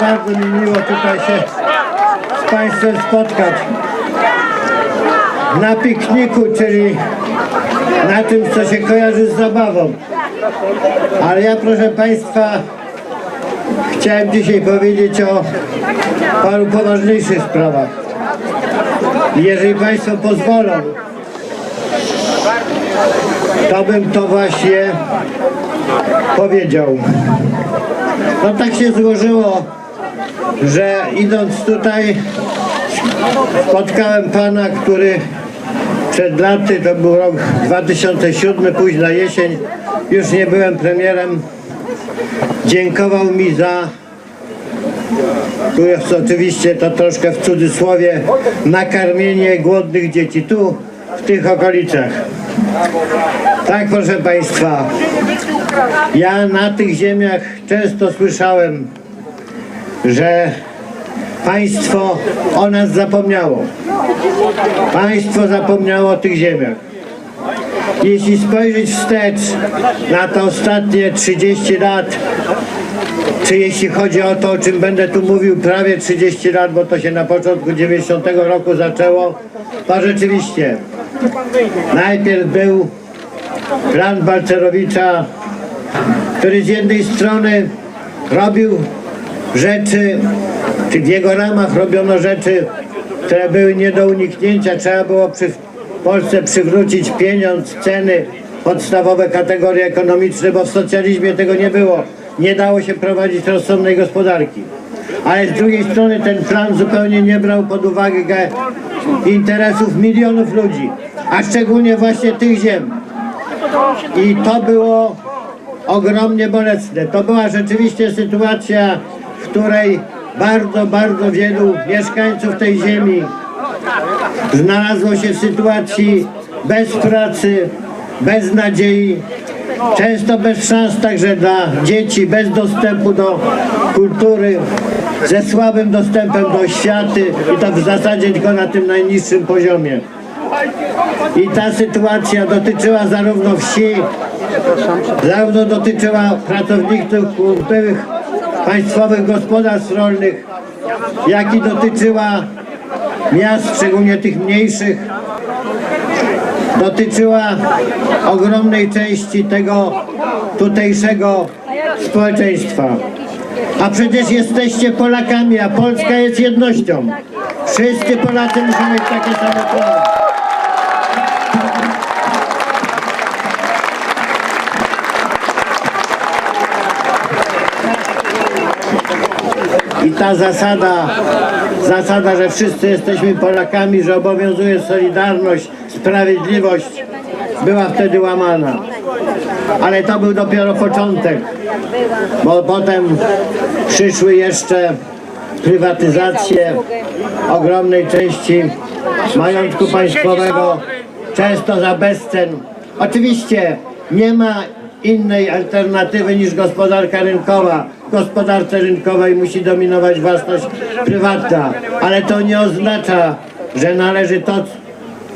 bardzo mi miło tutaj się z Państwem spotkać. Na pikniku, czyli na tym, co się kojarzy z zabawą. Ale ja, proszę Państwa, chciałem dzisiaj powiedzieć o paru poważniejszych sprawach. Jeżeli Państwo pozwolą, to bym to właśnie powiedział. No tak się złożyło, że idąc tutaj spotkałem pana, który przed laty, to był rok 2007, późna jesień, już nie byłem premierem, dziękował mi za tu jest oczywiście to troszkę w cudzysłowie nakarmienie głodnych dzieci tu, w tych okolicach. Tak, proszę Państwa, ja na tych ziemiach często słyszałem, że państwo o nas zapomniało. Państwo zapomniało o tych ziemiach. Jeśli spojrzeć wstecz na te ostatnie 30 lat, czy jeśli chodzi o to, o czym będę tu mówił prawie 30 lat, bo to się na początku 90 roku zaczęło, to rzeczywiście najpierw był plan Balcerowicza, który z jednej strony robił rzeczy, czy w jego ramach robiono rzeczy, które były nie do uniknięcia. Trzeba było przy, w Polsce przywrócić pieniądz, ceny, podstawowe kategorie ekonomiczne, bo w socjalizmie tego nie było. Nie dało się prowadzić rozsądnej gospodarki. Ale z drugiej strony ten plan zupełnie nie brał pod uwagę interesów milionów ludzi, a szczególnie właśnie tych ziem. I to było ogromnie bolesne. To była rzeczywiście sytuacja, w której bardzo, bardzo wielu mieszkańców tej ziemi znalazło się w sytuacji bez pracy, bez nadziei, często bez szans także dla dzieci, bez dostępu do kultury, ze słabym dostępem do oświaty i to w zasadzie tylko na tym najniższym poziomie. I ta sytuacja dotyczyła zarówno wsi, zarówno dotyczyła pracowników byłych państwowych gospodarstw rolnych, jak i dotyczyła miast, szczególnie tych mniejszych, dotyczyła ogromnej części tego tutejszego społeczeństwa. A przecież jesteście Polakami, a Polska jest jednością. Wszyscy Polacy muszą mieć takie same prawa. I ta zasada, zasada, że wszyscy jesteśmy Polakami, że obowiązuje solidarność, sprawiedliwość, była wtedy łamana. Ale to był dopiero początek, bo potem przyszły jeszcze prywatyzacje ogromnej części majątku państwowego, często za bezcen. Oczywiście nie ma innej alternatywy niż gospodarka rynkowa. W gospodarce rynkowej musi dominować własność prywatna, ale to nie oznacza, że należy to,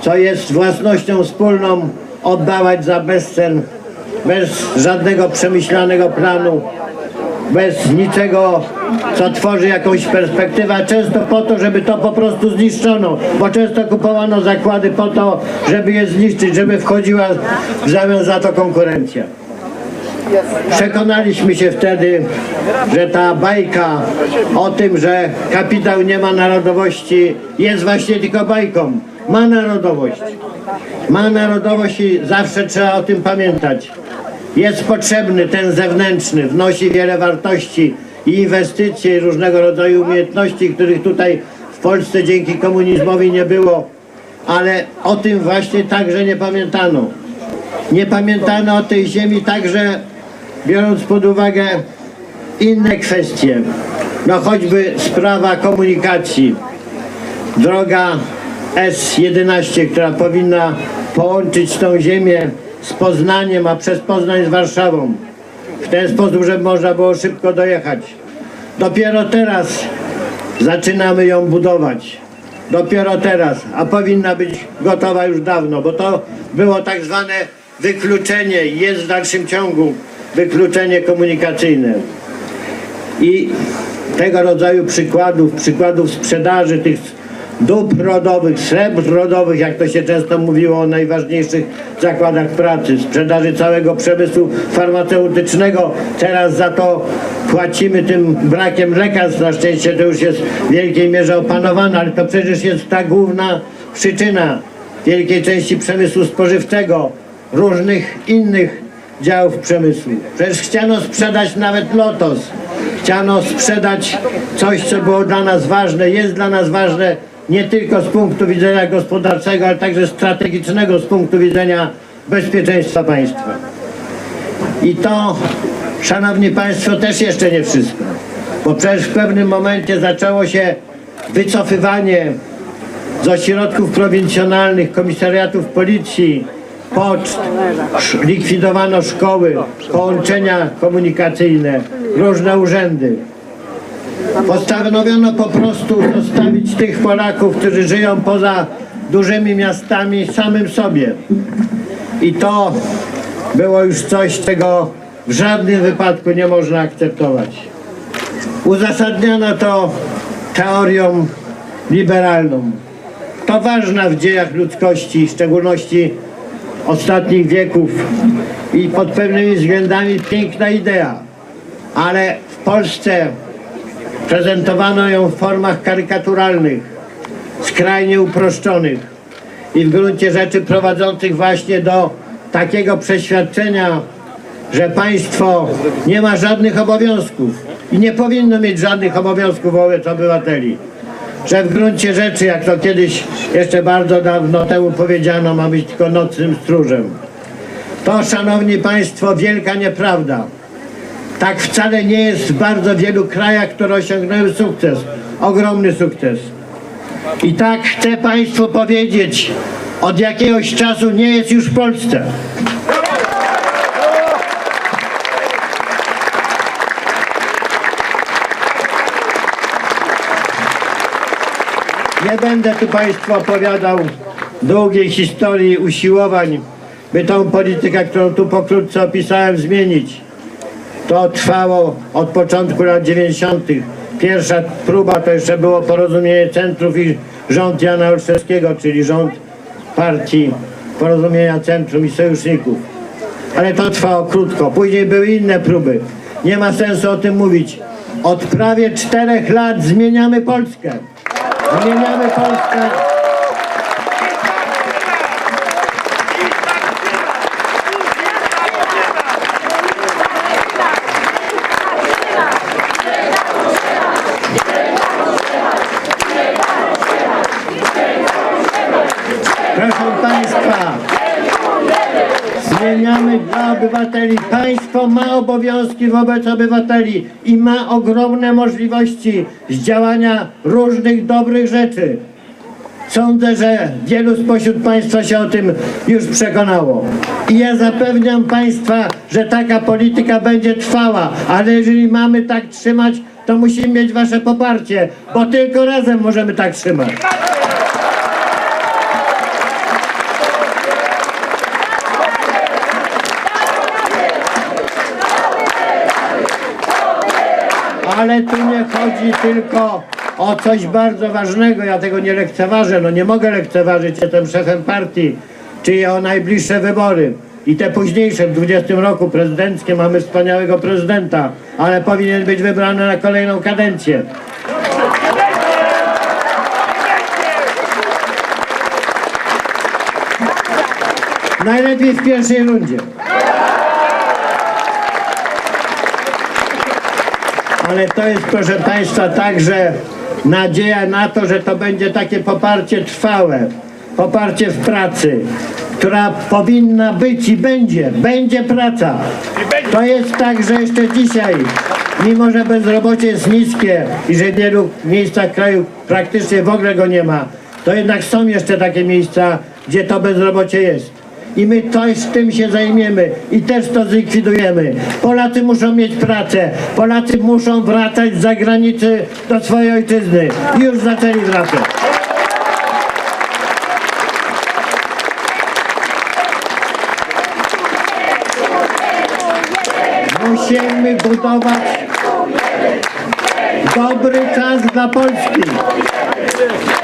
co jest własnością wspólną, oddawać za bezcen, bez żadnego przemyślanego planu, bez niczego, co tworzy jakąś perspektywę, często po to, żeby to po prostu zniszczono, bo często kupowano zakłady po to, żeby je zniszczyć, żeby wchodziła w zamian za to konkurencja. Przekonaliśmy się wtedy, że ta bajka o tym, że kapitał nie ma narodowości jest właśnie tylko bajką. Ma narodowość. Ma narodowość i zawsze trzeba o tym pamiętać. Jest potrzebny ten zewnętrzny, wnosi wiele wartości i inwestycje i różnego rodzaju umiejętności, których tutaj w Polsce dzięki komunizmowi nie było. Ale o tym właśnie także nie pamiętano. Nie pamiętano o tej ziemi także biorąc pod uwagę inne kwestie. No choćby sprawa komunikacji. Droga S11, która powinna połączyć tą ziemię z Poznaniem, a przez Poznań z Warszawą. W ten sposób, żeby można było szybko dojechać. Dopiero teraz zaczynamy ją budować. Dopiero teraz, a powinna być gotowa już dawno, bo to było tak zwane wykluczenie jest w dalszym ciągu wykluczenie komunikacyjne. I tego rodzaju przykładów, przykładów sprzedaży tych dóbr rodowych, srebr rodowych, jak to się często mówiło o najważniejszych zakładach pracy, sprzedaży całego przemysłu farmaceutycznego. Teraz za to płacimy tym brakiem lekarstw. Na szczęście to już jest w wielkiej mierze opanowane, ale to przecież jest ta główna przyczyna wielkiej części przemysłu spożywczego, różnych innych działów przemysłu. Przecież chciano sprzedać nawet Lotos. Chciano sprzedać coś, co było dla nas ważne, jest dla nas ważne nie tylko z punktu widzenia gospodarczego, ale także strategicznego z punktu widzenia bezpieczeństwa państwa. I to, szanowni państwo, też jeszcze nie wszystko. Bo przecież w pewnym momencie zaczęło się wycofywanie z ośrodków prowincjonalnych, komisariatów policji, poczt, likwidowano szkoły, połączenia komunikacyjne, różne urzędy. Postanowiono po prostu zostawić tych Polaków, którzy żyją poza dużymi miastami, samym sobie. I to było już coś, czego w żadnym wypadku nie można akceptować. Uzasadniano to teorią liberalną. To ważna w dziejach ludzkości, w szczególności ostatnich wieków i pod pewnymi względami piękna idea. Ale w Polsce prezentowano ją w formach karykaturalnych, skrajnie uproszczonych i w gruncie rzeczy prowadzących właśnie do takiego przeświadczenia, że państwo nie ma żadnych obowiązków i nie powinno mieć żadnych obowiązków wobec obywateli. Że w gruncie rzeczy, jak to kiedyś jeszcze bardzo dawno temu powiedziano, ma być tylko nocnym stróżem. To, szanowni państwo, wielka nieprawda. Tak wcale nie jest w bardzo wielu krajach, które osiągnęły sukces, ogromny sukces. I tak chcę Państwu powiedzieć, od jakiegoś czasu nie jest już w Polsce. Nie będę tu Państwu opowiadał długiej historii usiłowań, by tą politykę, którą tu pokrótce opisałem, zmienić. To trwało od początku lat 90. Pierwsza próba to jeszcze było porozumienie centrów i rząd Jana Olszewskiego, czyli rząd partii Porozumienia Centrum i Sojuszników. Ale to trwało krótko. Później były inne próby. Nie ma sensu o tym mówić. Od prawie czterech lat zmieniamy Polskę. Zmieniamy Polskę. Proszę Państwa, zmieniamy dla obywateli. Państwo ma obowiązki wobec obywateli i ma ogromne możliwości zdziałania różnych dobrych rzeczy. Sądzę, że wielu spośród Państwa się o tym już przekonało. I ja zapewniam Państwa, że taka polityka będzie trwała, ale jeżeli mamy tak trzymać, to musimy mieć Wasze poparcie, bo tylko razem możemy tak trzymać. Ale tu nie chodzi tylko o coś bardzo ważnego, ja tego nie lekceważę, no nie mogę lekceważyć, jestem szefem partii, czyli o najbliższe wybory. I te późniejsze, w 20 roku prezydenckie, mamy wspaniałego prezydenta, ale powinien być wybrany na kolejną kadencję. Najlepiej w pierwszej rundzie. Ale to jest, proszę Państwa, także nadzieja na to, że to będzie takie poparcie trwałe, poparcie w pracy, która powinna być i będzie, będzie praca. To jest tak, że jeszcze dzisiaj, mimo że bezrobocie jest niskie i że w wielu miejscach kraju praktycznie w ogóle go nie ma, to jednak są jeszcze takie miejsca, gdzie to bezrobocie jest. I my też tym się zajmiemy i też to zlikwidujemy. Polacy muszą mieć pracę. Polacy muszą wracać z zagranicy do swojej ojczyzny. Już zaczęli wracać. Musimy budować dobry czas dla Polski.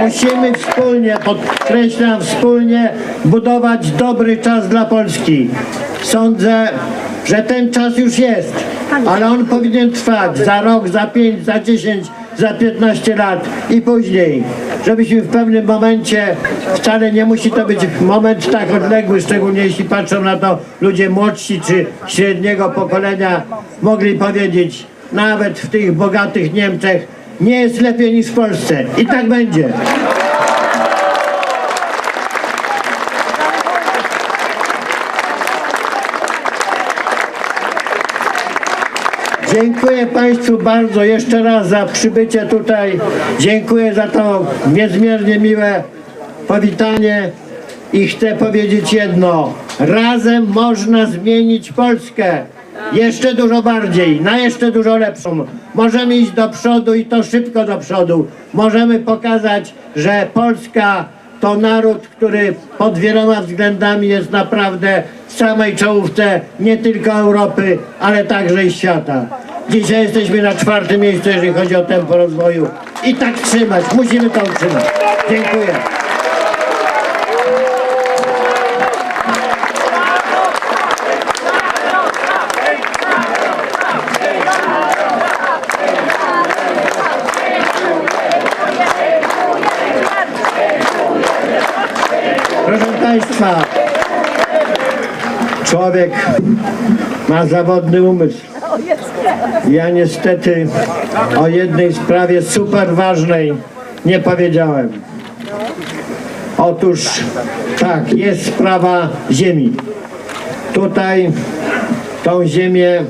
Musimy wspólnie, podkreślam wspólnie, budować dobry czas dla Polski. Sądzę, że ten czas już jest, ale on powinien trwać za rok, za pięć, za dziesięć, za 15 lat i później, żebyśmy w pewnym momencie, wcale nie musi to być moment tak odległy, szczególnie jeśli patrzą na to ludzie młodsi czy średniego pokolenia, mogli powiedzieć, nawet w tych bogatych Niemczech nie jest lepiej niż w Polsce. I tak będzie. Dziękuję Państwu bardzo jeszcze raz za przybycie tutaj. Dziękuję za to niezmiernie miłe powitanie i chcę powiedzieć jedno. Razem można zmienić Polskę. Jeszcze dużo bardziej, na jeszcze dużo lepszą. Możemy iść do przodu i to szybko do przodu. Możemy pokazać, że Polska to naród, który pod wieloma względami jest naprawdę w samej czołówce nie tylko Europy, ale także i świata. Dzisiaj jesteśmy na czwartym miejscu, jeżeli chodzi o tempo rozwoju. I tak trzymać, musimy to utrzymać. Dziękuję. Człowiek ma zawodny umysł. Ja niestety o jednej sprawie super ważnej nie powiedziałem. Otóż tak, jest sprawa ziemi. Tutaj tą ziemię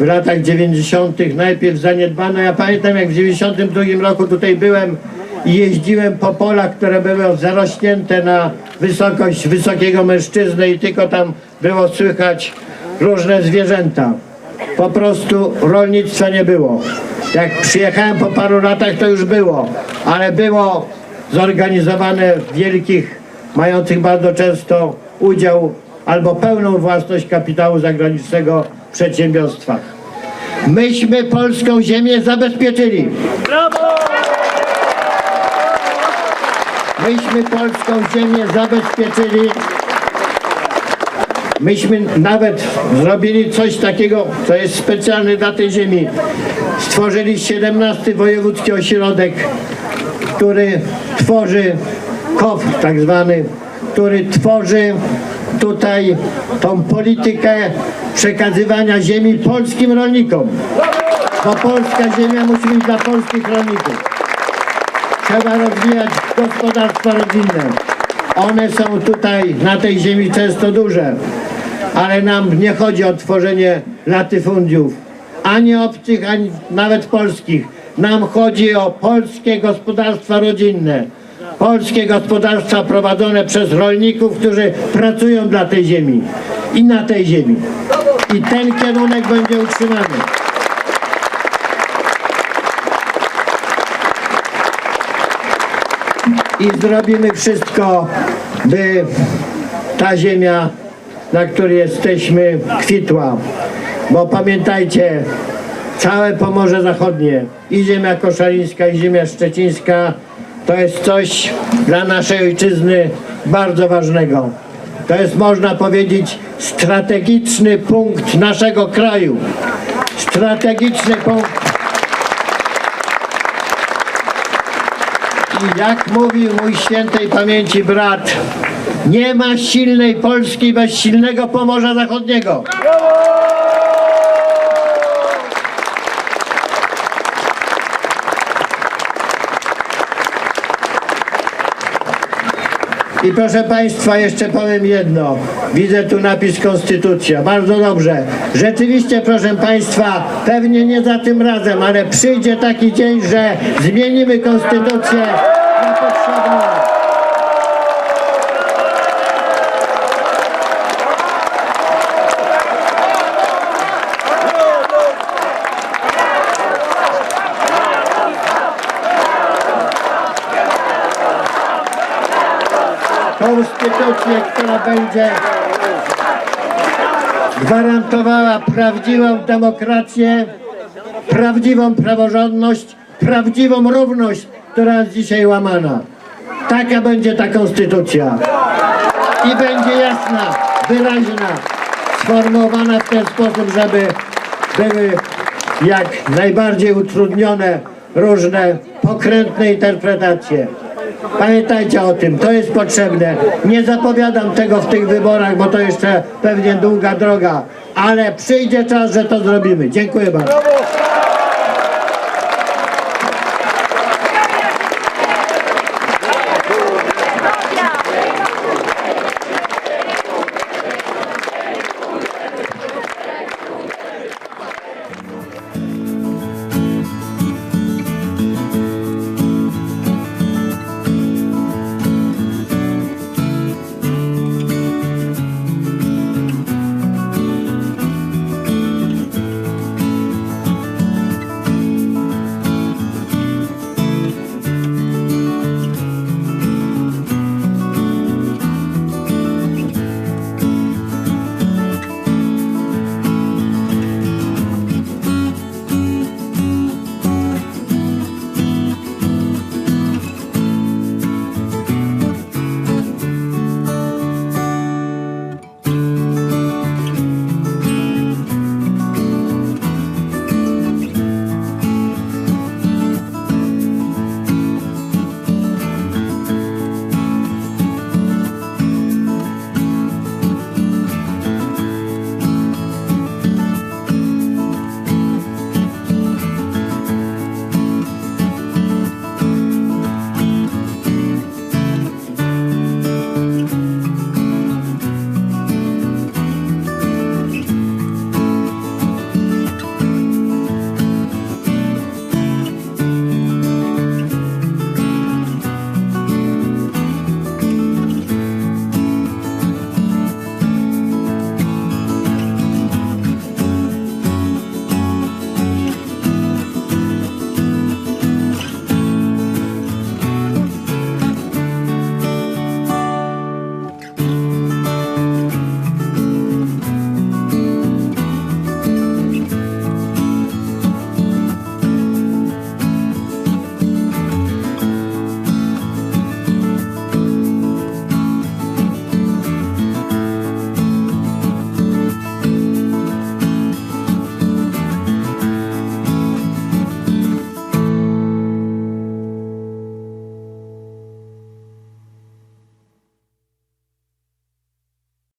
w latach 90. najpierw zaniedbano. Ja pamiętam jak w 92 roku tutaj byłem i jeździłem po polach, które były zarośnięte na wysokość wysokiego mężczyzny i tylko tam było słychać różne zwierzęta. Po prostu rolnictwa nie było. Jak przyjechałem po paru latach to już było, ale było zorganizowane w wielkich, mających bardzo często udział albo pełną własność kapitału zagranicznego przedsiębiorstwach. Myśmy polską ziemię zabezpieczyli. Myśmy polską ziemię zabezpieczyli. Myśmy nawet zrobili coś takiego, co jest specjalne dla tej ziemi. Stworzyli 17 Wojewódzki Ośrodek, który tworzy KOW tak zwany, który tworzy tutaj tą politykę przekazywania ziemi polskim rolnikom. Bo polska ziemia musi być dla polskich rolników. Trzeba rozwijać gospodarstwa rodzinne. One są tutaj na tej ziemi często duże, ale nam nie chodzi o tworzenie latyfundiów, ani obcych, ani nawet polskich. Nam chodzi o polskie gospodarstwa rodzinne, polskie gospodarstwa prowadzone przez rolników, którzy pracują dla tej ziemi i na tej ziemi. I ten kierunek będzie utrzymany. I zrobimy wszystko, by ta ziemia, na której jesteśmy, kwitła. Bo pamiętajcie, całe Pomorze Zachodnie, i ziemia koszalińska, i ziemia szczecińska, to jest coś dla naszej ojczyzny bardzo ważnego. To jest, można powiedzieć, strategiczny punkt naszego kraju. Strategiczny punkt I jak mówił mój świętej pamięci brat, nie ma silnej Polski bez silnego Pomorza Zachodniego. I proszę Państwa, jeszcze powiem jedno. Widzę tu napis Konstytucja. Bardzo dobrze. Rzeczywiście, proszę Państwa, pewnie nie za tym razem, ale przyjdzie taki dzień, że zmienimy Konstytucję na. Będzie gwarantowała prawdziwą demokrację prawdziwą praworządność, prawdziwą równość, która jest dzisiaj łamana. Taka będzie ta konstytucja. I będzie jasna, wyraźna, sformułowana w ten sposób, żeby były jak najbardziej utrudnione różne pokrętne interpretacje. Pamiętajcie o tym, to jest potrzebne. Nie zapowiadam tego w tych wyborach, bo to jeszcze pewnie długa droga, ale przyjdzie czas, że to zrobimy. Dziękuję bardzo.